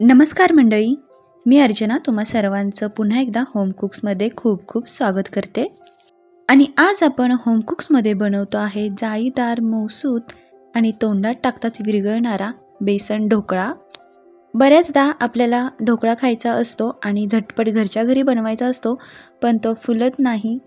नमस्कार मंडळी. मी अर्चना तुम्हा सर्वांचं पुन्हा एकदा होम कुक्समध्ये खूप खूप स्वागत करते. आणि आज आपण होम कुक्समध्ये बनवतो आहे जाळीदार मौसूत आणि तोंडात टाकताच विरघळणारा बेसन ढोकळा. बऱ्याचदा आपल्याला ढोकळा खायचा असतो आणि झटपट घरच्या घरी बनवायचा असतो पण तो फुलत नाही.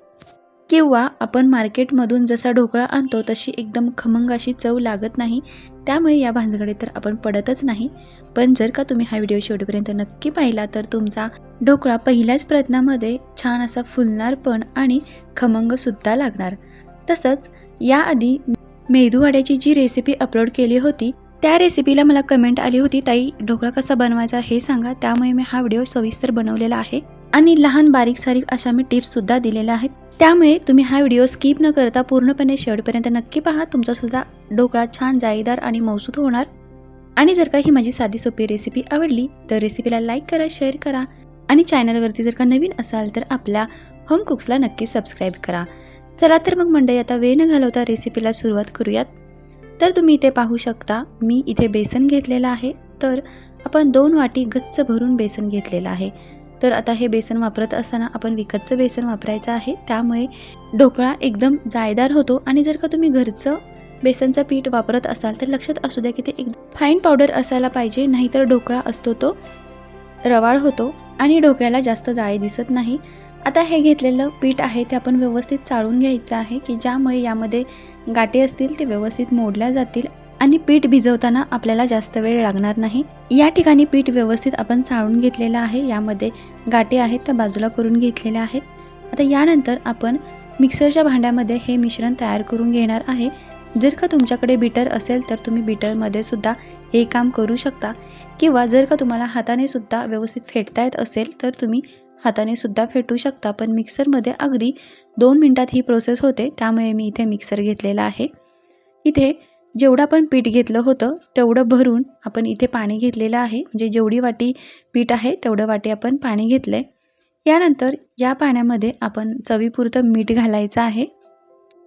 किंवा आपण मार्केटमधून जसा ढोकळा आणतो तशी एकदम खमंग अशी चव लागत नाही. त्यामुळे या भांजगडे तर आपण पडतच नाही. पण जर का तुम्ही हा व्हिडिओ शेवटपर्यंत नक्की पाहिला तर तुमचा ढोकळा पहिल्याच प्रयत्नामध्ये छान असा फुलणार पण आणि खमंगसुद्धा लागणार. तसंच याआधी मेदूवाड्याची जी रेसिपी अपलोड केली होती त्या रेसिपीला मला कमेंट आली होती ताई ढोकळा कसा बनवायचा हे सांगा. त्यामुळे मी हा व्हिडिओ सविस्तर बनवलेला आहे. आणि लहान बारीक सारीक अशा मी टिप्ससुद्धा दिलेल्या आहेत. त्यामुळे तुम्ही हा व्हिडिओ स्किप न करता पूर्णपणे शेवटपर्यंत नक्की पहा. तुमचासुद्धा ढोकळा छान जाळीदार आणि मौसूद होणार. आणि जर का ही माझी साधी सोपी रेसिपी आवडली तर रेसिपीला लाईक करा शेअर करा. आणि चॅनलवरती जर का नवीन असाल तर आपल्या होम कुक्सला नक्की सबस्क्राईब करा. चला तर मग मंडळी आता वेळ न घालवता रेसिपीला सुरुवात करूयात. तर तुम्ही इथे पाहू शकता मी इथे बेसन घेतलेलं आहे. तर आपण दोन वाटी गच्च भरून बेसन घेतलेलं आहे. तर आता हे बेसन वापरत असताना आपण विकतचं बेसन वापरायचं आहे. त्यामुळे ढोकळा एकदम जायदार होतो आणि जर का तुम्ही घरचं बेसनचं पीठ वापरत असाल तर लक्षात असू द्या की ते एकदम फाईन पावडर असायला पाहिजे नाहीतर ढोकळा असतो तो रवाळ होतो आणि ढोक्याला जास्त जाळी दिसत नाही. आता हे घेतलेलं पीठ आहे ते आपण व्यवस्थित चाळून घ्यायचं आहे की ज्यामुळे यामध्ये गाठी असतील ते व्यवस्थित मोडल्या जातील आणि पीठ भिजवताना आपल्याला जास्त वेळ लागणार नाही. या ठिकाणी पीठ व्यवस्थित आपण चाळून घेतलेलं आहे. यामध्ये गाठी आहेत त्या बाजूला करून घेतलेल्या आहेत. आता यानंतर आपण मिक्सरच्या भांड्यामध्ये हे मिश्रण तयार करून घेणार आहे. जर का तुमच्याकडे बीटर असेल तर तुम्ही बीटरमध्ये सुद्धा हे काम करू शकता. किंवा जर का तुम्हाला हाताने सुद्धा व्यवस्थित फेटता येत असेल तर तुम्ही हाताने सुद्धा फेटू शकता. पण मिक्सरमध्ये अगदी दोन मिनटात ही प्रोसेस होते त्यामुळे मी इथे मिक्सर घेतलेला आहे. इथे जेवढं आपण पीठ घेतलं होतं तेवढं भरून आपण इथे पाणी घेतलेलं आहे. म्हणजे जेवढी वाटी पीठ आहे तेवढं वाटी आपण पाणी घेतलं आहे यानंतर या पाण्यामध्ये आपण चवीपुरतं मीठ घालायचं आहे.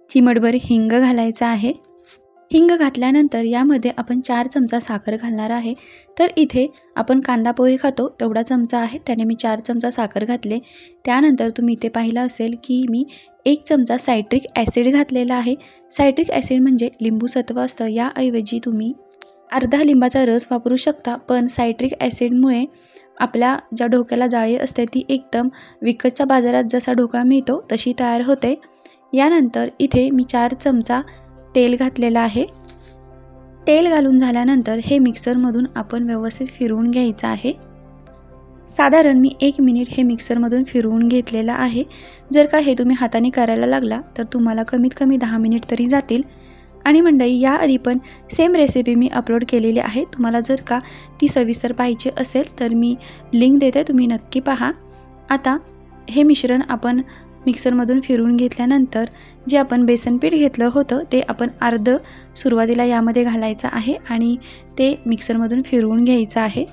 चिमटभर हिंग घालायचं आहे. हिंग घातल्यानंतर यामध्ये आपण चार चमचा साखर घालणार आहे. तर इथे आपण कांदा पोहे खातो एवढा चमचा आहे. त्याने मी चार चमचा साखर घातले. त्यानंतर तुम्ही इथे पाहिलं असेल की मी एक चमचा सायट्रिक ॲसिड घातलेला आहे. सायट्रिक ॲसिड म्हणजे लिंबू सत्व असतं. याऐवजी तुम्ही अर्धा लिंबाचा रस वापरू शकता पण सायट्रिक ॲसिडमुळे आपल्या ज्या ढोक्याला जाळी असते ती एकदम विकतच्या बाजारात जसा ढोकळा मिळतो तशी तयार होते. यानंतर इथे मी चार चमचा तेल घातलेला आहे. तेल घालून झाल्यानंतर हे मिक्सरमधून आपण व्यवस्थित फिरवून घ्यायचं आहे. साधारण मी एक मिनिट हे मिक्सरमधून फिरवून घेतलेलं आहे. जर का हे तुम्ही हाताने करायला लागला तर तुम्हाला कमीत कमी दहा मिनिट तरी जातील. आणि मंडळी याआधी पण सेम रेसिपी मी अपलोड केलेली आहे. तुम्हाला जर का ती सविस्तर पाहिजे असेल तर मी लिंक देते तुम्ही नक्की पहा. आता हे मिश्रण आपण मिक्सरमधून फिरवून घेतल्यानंतर जे आपण बेसनपीठ घेतलं होतं ते आपण अर्ध सुरुवातीला यामध्ये घालायचं आहे आणि ते मिक्सरमधून फिरवून घ्यायचं आहे.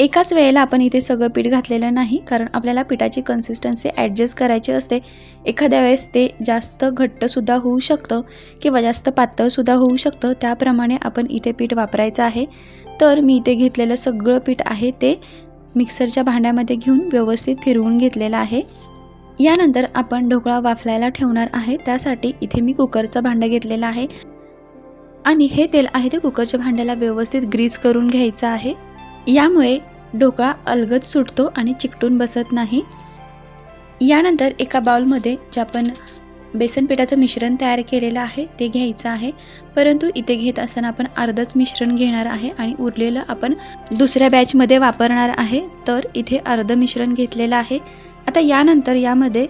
एकाच वेळेला आपण इथे सगळं पीठ घातलेलं नाही कारण आपल्याला पिठाची कन्सिस्टन्सी ॲडजस्ट करायची असते. एखाद्या वेळेस ते जास्त घट्टसुद्धा होऊ शकतं किंवा जास्त पातळसुद्धा होऊ शकतं. त्याप्रमाणे आपण इथे पीठ वापरायचं आहे. तर मी इथे घेतलेलं सगळं पीठ आहे ते मिक्सरच्या भांड्यामध्ये घेऊन व्यवस्थित फिरवून घेतलेलं आहे. यानंतर आपण ढोकळा वाफलायला ठेवणार आहे. त्यासाठी इथे मी कुकरचं भांडं घेतलेलं आहे. आणि हे तेल आहे ते कुकरच्या भांड्याला व्यवस्थित ग्रीस करून घ्यायचं आहे. यामुळे ढोकळा अलगद सुटतो आणि चिकटून बसत नाही. यानंतर एका बाउलमध्ये जे आपण बेसन पिठाचं मिश्रण तयार केलेलं आहे ते घ्यायचं आहे. परंतु इथे घेत असताना आपण अर्धच मिश्रण घेणार आहे आणि उरलेलं आपण दुसऱ्या बॅचमध्ये वापरणार आहे. तर इथे अर्ध मिश्रण घेतलेलं आहे. आता यानंतर यामध्ये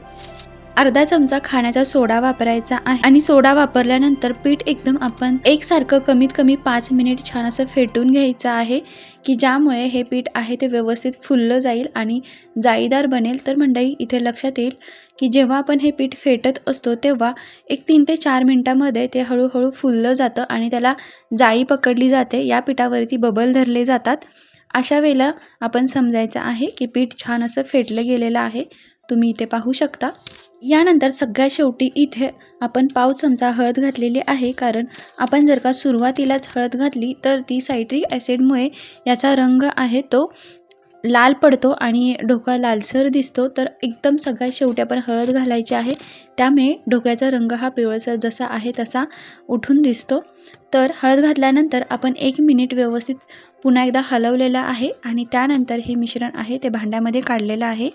अर्धा चमचा खाण्याचा सोडा वापरायचा आहे. आणि सोडा वापरल्यानंतर पीठ एकदम आपण एकसारखं कमीत कमी पाच मिनिट छान असं फेटून घ्यायचं आहे की ज्यामुळे हे पीठ आहे ते व्यवस्थित फुललं जाईल आणि जाळीदार बनेल. तर मंडई इथे लक्षात येईल की जेव्हा आपण हे पीठ फेटत असतो तेव्हा एक तीन ते चार मिनटामध्ये ते हळूहळू फुललं जातं आणि त्याला जाळी पकडली जाते. या पिठावरती बबल धरले जातात. अशा वेळेला आपण समजायचं आहे की पीठ छान असं फेटलं गेलेलं आहे. तुम्ही इथे पाहू शकता. यानंतर सगळ्यात शेवटी इथे आपण पाव चमचा हळद घातलेली आहे कारण आपण जर का सुरुवातीलाच हळद घातली तर ती सायट्रिक ॲसिडमुळे याचा रंग आहे तो लाल पडतो आणि ढोकळा लालसर दिसतो तर एकदम सगळ्यात शेवटी आपण हळद घालायची आहे. त्यामुळे ढोक्याचा रंग हा पिवळसर जसा आहे तसा उठून दिसतो. तर हळद घातल्यानंतर आपण एक मिनिट व्यवस्थित पुन्हा एकदा हलवलेलं आहे आणि त्यानंतर हे मिश्रण आहे ते भांड्यामध्ये काढलेलं आहे.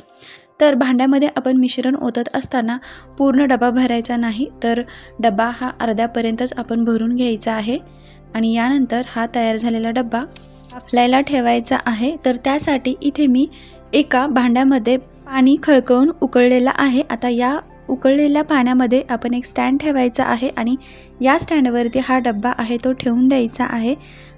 तर भांड्यामध्ये आपण मिश्रण ओतत असताना पूर्ण डबा भरायचा नाही तर डबा हा अर्ध्यापर्यंतच आपण भरून घ्यायचा आहे. आणि यानंतर हा तयार झालेला डबा वाफलायला ठेवायचा आहे तर त्यासाठी इथे मी एका भांड्यामध्ये पाणी खळकवून उकळलेलं आहे. आता या उकळलेल्या पाण्यामध्ये आपण एक स्टँड ठेवायचा आहे आणि या स्टँडवरती हा डब्बा आहे तो ठेवून द्यायचा आहे.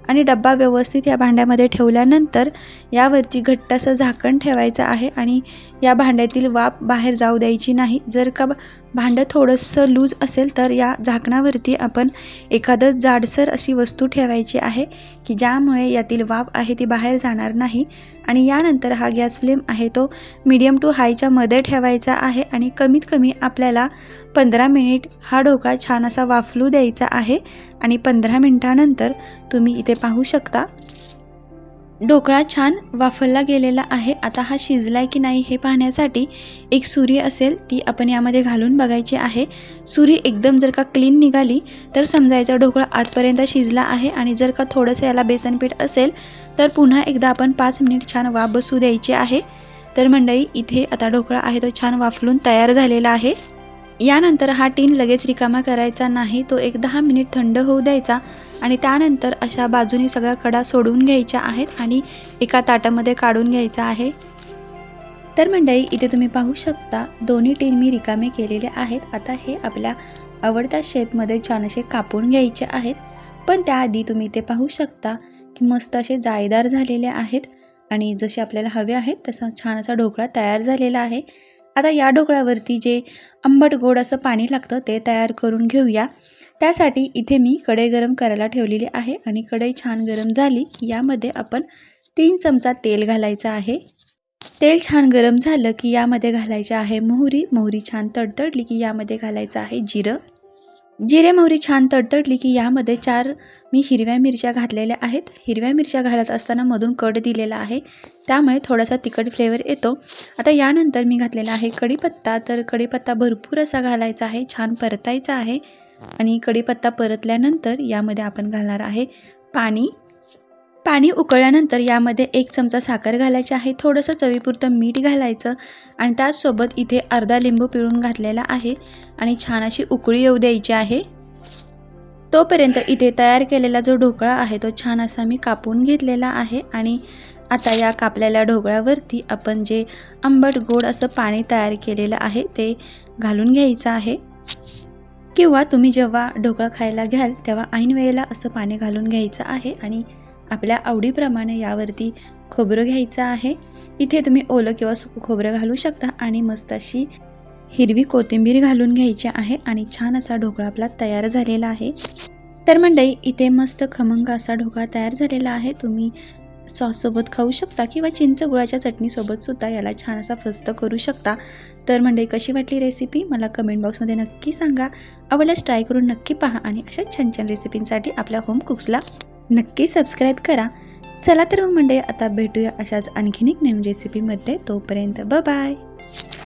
आणि डब्बा व्यवस्थित या भांड्यामध्ये ठेवल्यानंतर यावरती घट्ट असं झाकण ठेवायचं आहे आणि या भांड्यातील वाफ बाहेर जाऊ द्यायची नाही. जर का भांडं थोडंसं लूज असेल तर या झाकणावरती आपण एखादं जाडसर अशी वस्तू ठेवायची आहे की ज्यामुळे यातील वाफ आहे ती बाहेर जाणार नाही. आणि यानंतर हा गॅस फ्लेम आहे तो मीडियम टू हायच्या मध्ये ठेवायचा आहे आणि कमीत कमी आपल्याला पंधरा मिनिट हा ढोकळा छान असा वाफलू द्यायचा आहे. आणि पंधरा मिनटानंतर तुम्ही इथे पाहू शकता. ढोकळा छान वाफलला गेलेला आहे. आता हा शिजलाय की नाही हे पाहण्यासाठी एक सुरी असेल ती आपण यामध्ये घालून बघायची आहे. सुरी एकदम जर का क्लीन निघाली तर समजायचा ढोकळा आतपर्यंत शिजला आहे आणि जर का थोडंसं याला बेसनपीठ असेल तर पुन्हा एकदा आपण पाच मिनिट छान वाफ बसू द्यायची आहे. तर मंडळी इथे आता ढोकळा आहे तो छान वाफलून तयार झालेला आहे. यानंतर हा टीन लगेच रिकामा करायचा नाही तो एक दहा मिनिट थंड होऊ द्यायचा आणि त्यानंतर अशा बाजूने सगळ्या कडा सोडून घ्यायच्या आहेत आणि एका ताटामध्ये काढून घ्यायचा आहे. तर मंडळी इथे तुम्ही पाहू शकता दोन्ही टीन मी रिकामे केलेले आहेत. आता हे आपल्या आवडत्या शेपमध्ये छान असे कापून घ्यायचे आहेत. पण त्याआधी तुम्ही इथे पाहू शकता की मस्त असे जाळीदार झालेले आहेत आणि जसे आपल्याला हवे आहेत तसा छान असा ढोकळा तयार झालेला आहे. आता या ढोकळ्यावरती जे आंबट गोड असं पाणी लागतं ते तयार करून घेऊया. त्यासाठी इथे मी कढई गरम करायला ठेवलेली आहे आणि कढई छान गरम झाली. की यामध्ये आपण तीन चमचा तेल घालायचं आहे. तेल छान गरम झालं की यामध्ये घालायचे आहे मोहरी. मोहरी छान तडतडली की यामध्ये घालायचं आहे जिरं. जिरे मोहरी छान तडतडली की यामध्ये चार मी हिरव्या मिरच्या घातलेल्या आहेत. हिरव्या मिरच्या घालत असताना मधून कड दिलेला आहे. त्यामुळे थोडासा तिखट फ्लेवर येतो. आता यानंतर मी घातलेला आहे कढीपत्ता. तर कढीपत्ता भरपूर असा घालायचा आहे. छान परतायचा आहे. आणि कढीपत्ता परतल्यानंतर यामध्ये आपण घालणार आहे पाणी. पाणी उकळल्यानंतर यामध्ये एक चमचा साखर घालायची आहे थोडंसं चवीपुरतं मीठ घालायचं आणि त्याचसोबत इथे अर्धा लिंबू पिळून घातलेला आहे आणि छान अशी उकळी येऊ द्यायची आहे. तोपर्यंत इथे तयार केलेला जो ढोकळा आहे तो छान असा मी कापून घेतलेला आहे आणि आता या कापलेल्या ढोकळ्यावरती आपण जे आंबट गोड असं पाणी तयार केलेलं आहे ते घालून घ्यायचं आहे. किंवा तुम्ही जेव्हा ढोकळा खायला घ्याल तेव्हा ऐन वेळेला असं पाणी घालून घ्यायचं आहे आणि आपल्या आवडीप्रमाणे यावरती खोबरं घ्यायचं आहे. इथे तुम्ही ओलं किंवा सुकं खोबरं घालू शकता आणि मस्त अशी हिरवी कोथिंबीर घालून घ्यायची आहे आणि छान असा ढोकळा आपला तयार झालेला आहे. तर मंडई इथे मस्त खमंग असा ढोकळा तयार झालेला आहे. तुम्ही सॉससोबत खाऊ शकता किंवा चिंच गुळाच्या चटणीसोबत सुद्धा याला छान असा फस्त करू शकता. तर मंडळी कशी वाटली रेसिपी मला कमेंट बॉक्समध्ये नक्की सांगा. आवडल्यास ट्राय करून नक्की पहा आणि अशा छान छान रेसिपींसाठी आपल्या होम कुक्सला नक्की सबस्क्राईब करा. चला तर मग मंडळी आता भेटूया अशाच आणखीन एक नवीन रेसिपीमध्ये तोपर्यंत ब बाय